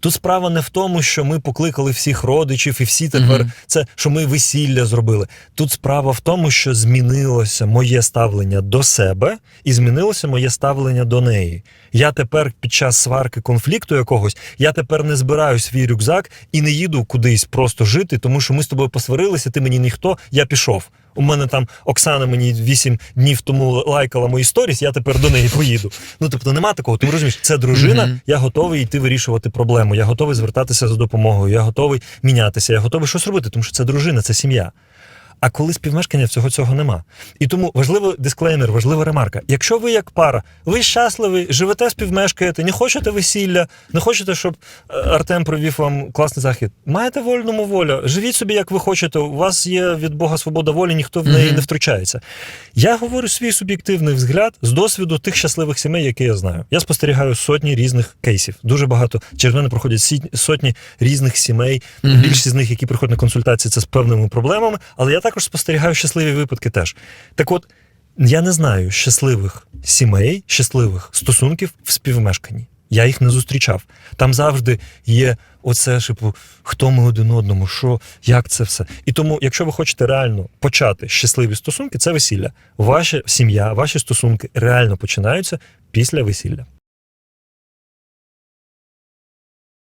Тут справа не в тому, що ми покликали всіх родичів, і всі тепер Мгм. це що ми весілля зробили. Тут справа в тому, що змінилося моє ставлення до себе і змінилося моє ставлення до неї. Я тепер під час сварки конфлікту якогось, я тепер не збираю свій рюкзак і не їду кудись просто жити, тому що ми з тобою посварилися, ти мені ніхто, я пішов. У мене там Оксана мені вісім днів тому лайкала мої сторіс, я тепер до неї поїду. Ну тобто нема такого. Ти розумієш, це дружина, Мгм. я готовий йти вирішувати проблему. Я готовий звертатися за допомогою, я готовий мінятися, я готовий щось робити, тому що це дружина, це сім'я. А коли співмешкання всього цього нема. І тому важливий дисклеймер, важлива ремарка. Якщо ви як пара, ви щасливі, живете, співмешкаєте, не хочете весілля, не хочете, щоб е, Артем провів вам класний захід. Маєте вольному воля, живіть собі, як ви хочете. У вас є від Бога свобода волі, ніхто в неї не втручається. Я говорю свій суб'єктивний взгляд з досвіду тих щасливих сімей, які я знаю. Я спостерігаю сотні різних кейсів. Дуже багато через мене проходять сотні різних сімей. Більшість з них, які приходять на консультації, це з певними проблемами. Але я також спостерігаю щасливі випадки теж. Так от, я не знаю щасливих сімей, щасливих стосунків в співмешканні. Я їх не зустрічав. Там завжди є оце, типу, хто ми один одному, що, як це все. І тому, якщо ви хочете реально почати щасливі стосунки, це весілля. Ваша сім'я, ваші стосунки реально починаються після весілля.